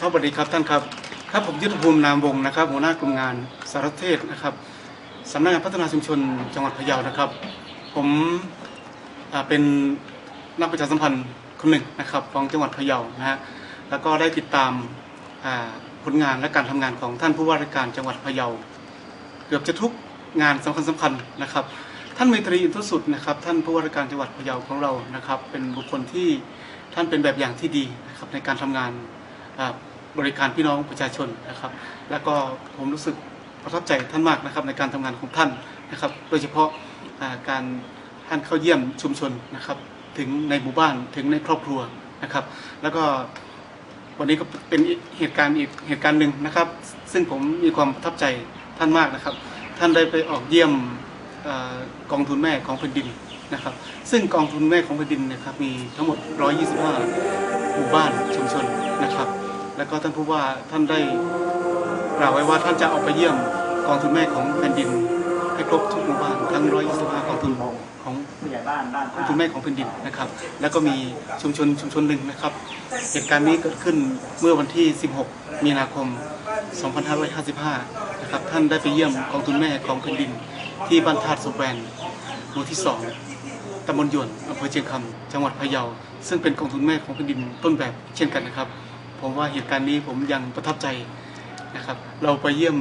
ครับสวัสดีครับท่านครับ ครับผมยุทธภูมินามวงศ์นะครับ หัวหน้ากลุ่มงานสารเทศนะครับสำนักงานพัฒนาชุมชนจังหวัดพะเยานะครับ ผมเป็นนักประชาสัมพันธ์คนหนึ่งนะครับของจังหวัดพะเยานะฮะแล้วก็ได้ติดตามผลงานและการทำงานของท่านผู้ว่าราชการจังหวัดพะเยา เกือบจะทุกงานสำคัญสำคัญนะครับ ท่านเมตรีอินทรสุดนะครับ ท่านผู้ว่าราชการจังหวัดพะเยาของเรานะครับ เป็นบุคคลที่ท่านเป็นแบบอย่างที่ดีนะครับในการทำงานอ่า บริการพี่น้องประชาชนนะครับ แล้วก็ผมรู้สึกประทับใจท่านมากนะครับ ในการทำงานของท่านนะครับ โดยเฉพาะาการท่านเข้าเยี่ยมชุมชนนะครับ ถึงในหมู่บ้านถึงในครอบครัวนะครับ แล้วก็วันนี้ก็เป็นเหตุการณ์อีกเหตุการณ์หนึ่งนะครับ ซึ่งผมมีความประทับใจท่านมากนะครับ ท่านได้ไปออกเยี่ยมอกองทุนแม่ของแผ่นดินนะครับ ซึ่งกองทุนแม่ของแผ่นดินนะครับมีทั้งหมด 125 หมู่บ้าน แล้วก็ท่านผู้ว่าท่านได้กล่าวไว้ว่าท่านจะเอาไปเยี่ยมกองทุนแม่ของแผ่นดิน ให้ครบทุกหมู่บ้านทั้ง125กองทุนของผู้ใหญ่บ้านบ้านของคุณแม่ของแผ่นดินนะครับ แล้วก็มีชุมชนชุมชนหนึ่งนะครับ เหตุการณ์นี้เกิดขึ้นเมื่อวันที่ 16 มีนาคม 2555 นะครับท่านได้ไปเยี่ยมกองทุนแม่ของแผ่นดิน ที่บ้านธาตุสุแวนหมู่ที่ 2ตำบลหยวนอำเภอเชียงคำจังหวัดพะเยา ซึ่งเป็นกองทุนแม่ของแผ่นดินต้นแบบเช่นกันนะครับ ผมว่าเหตุการณ์นี้ผมยังประทับใจนะครับ เราไปเยี่ยม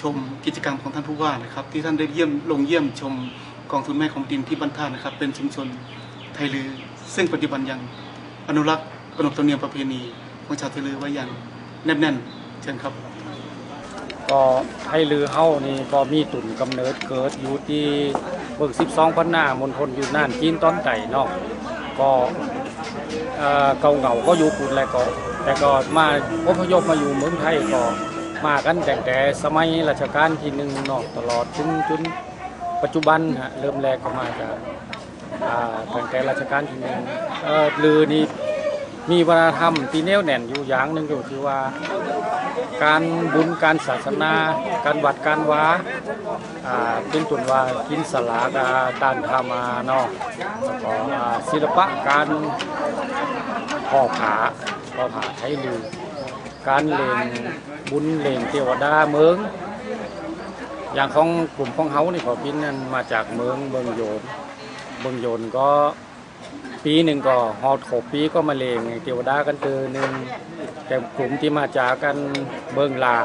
ชมกิจกรรมของท่านผู้ว่านะครับ ที่ท่านได้เยี่ยมลงเยี่ยมชมกองทุนแม่ของดินที่บ้านท่านะครับ เป็นชุมชนไทยลือ ซึ่งปัจจุบันยังอนุรักษ์ขนบธรรมเนียมประเพณีของชาวไทยลือไว้อย่างแนบแน่นเชิญครับ ก็ให้ลือเฮานี่ก็มีตุ่นกำเนิดเกิดอยู่ที่เบิก12พันหน้ามณฑลอยู่น่านจีนตอนไต่นาะก็ เก่าเก่าเหงาก็อยู่ปุ่นแหละก็ แต่ก็มาอพยพมาอยู่เมืองไทยก็มากันแต่แต่สมัยรัชกาลที่หนึ่งนอกตลอดจนจนปัจจุบันฮะเริ่มแรกก็มาจากตั้งแต่รัชกาลที่หนึ่งเออลือนี่ มีวัฒนธรรมที่แน่วแน่นอยู่อย่างหนึ่งก็คือว่า การบุญการศาสนา การวัดการวาอ่าเป็นต้นว่ากินสลากาตานทามานาะแล้วก็อ่าศิลปะการห่อผาห่อผาไทยลือ การเล่นบุญเล่นเทวดาเมืองอย่างของกลุ่มของเฮานี่ขอพินนั่นมาจากเมืองเบิงโยนเบิงโยนก็ ปีหนึ่งก็ฮอดหกปีก็มาเลงเทวดากันเตอหนึ่งแต่กลุ่มที่มาจากกันเบิงลา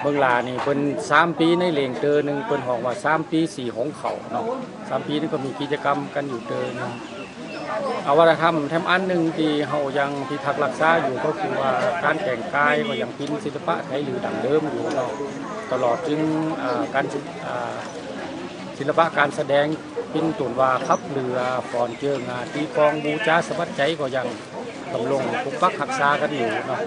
เบิงลานี่เป็นสามปีในเลงเตอหนึ่งเป็นห้องว่าสามปีสี่ของเขาเนาะสามปีนี่ก็มีกิจกรรมกันอยู่เตอหนึงเอาวัฒนธรรมแถมอันหนึ่งที่เฮายังพิทักษ์รักษาอยู่ก็คือว่าการแต่งกายก็ยังเป็นศิลปะไทยหรือดังเดิมอยู่เนาะตลอดจึงการ ศิลปะการแสดงเป็นตุนว่าขับเรือฟอนเจิงาตีกองบูชาสวัสดิ์ใจก็ยังดำรงปกปักรักษากันอยู่เนาะ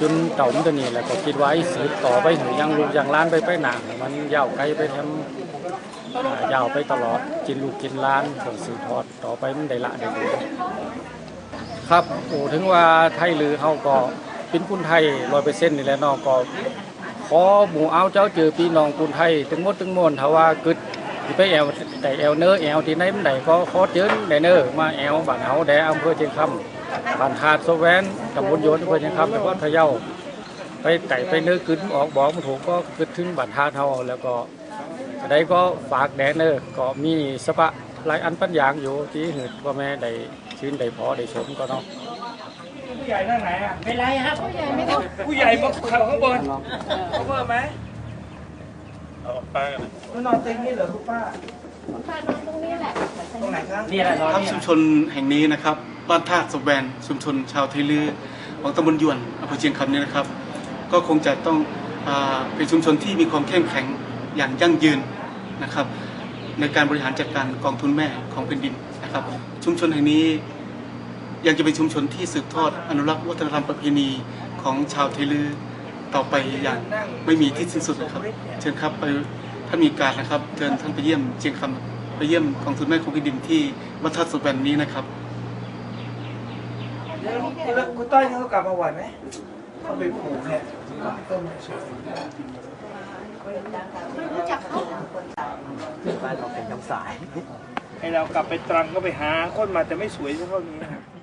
จนเต่ามันตัวนี้แหละก็คิดไว้สืบต่อไปถึงยังลูกยังล้านไปไปหนามันยาวไกลไปทำอ่ายาวไปตลอดกินลูกกินล้านส่งสืบทอดต่อไปมันได้ละได้ดีครับโอ้ถึงว่าไทยหรือเขาก็เป็นคนไทยร้อยเปอร์เซ็นต์นี่แหละนาะก็ ขอหมู่เอาเจ้าเจอพี่น้องคนไทยถึงมดถึงมวลถ้าว่ากึดไปแอวแต่แอวเนอแอวที่ไหนมันไหนก็ขอเจิญได้เนอมาแอวบ้านเฮาแดอำเภอเชียงคำบ้านหาดโซแวนตำบลโยนอำเภอเชียงคำจังหวัดพะเยาไปไก่ไปเนอกึดออกบอกมันถูกก็กึดถึงบ้านหาดเฮาแล้วก็ได้ก็ฝากแดเนอก็มีสปะหลายอันปัญญาอยู่ที่หืดพ่อแม่ได้ชื่นได้พอได้ชมก็เนาะ ผู้ใหญ่นั่งไหนอะเป็นไรครับผู้ใหญ่ไม่ต้องผู้ใหญ่มาขับข้างบนเขาเบอร์ไหมเอาป้ากันมันนอนเตียงนี่เหรอคุณป้าพานอนตรงนี้แหละตรงไหนครับนี่แหละนอนครับชุมชนแห่งนี้นะครับบ้านธาตุสุแวนชุมชนชาวไทยลือของตำบลหยวนอำเภอเชียงคำนี้นะครับ ก็คงจะต้องอาเป็นชุมชนที่มีความเข้มแข็งอย่างยั่งยืนนะครับ ในการบริหารจัดการกองทุนแม่ของแผ่นดินนะครับ ชุมชนแห่งนี้ ยังจะเป็นชุมชนที่สืบทอดอนุรักษ์วัฒนธรรมประเพณีของชาวไทยลือต่อไปอย่างไม่มีที่สิ้นสุดนะครับ เชิญครับไปถ้ามีการนะครับเชิญท่านไปเยี่ยมเชียงคำไปเยี่ยมกองทุนแม่ของแผ่นดินที่วัดทัดสุแวนนี้นะครับแล้วคุณต้อยเขากลับมาไหวไหมเขาไปปลูกเนี่ยต้นไม้สวยไม่รู้จักเขาบ้านเราเป็นน้ำสาย ให้เรากลับไปตรังก็ไปหาคนมาแต่ไม่สวยเท่านี้นะครับ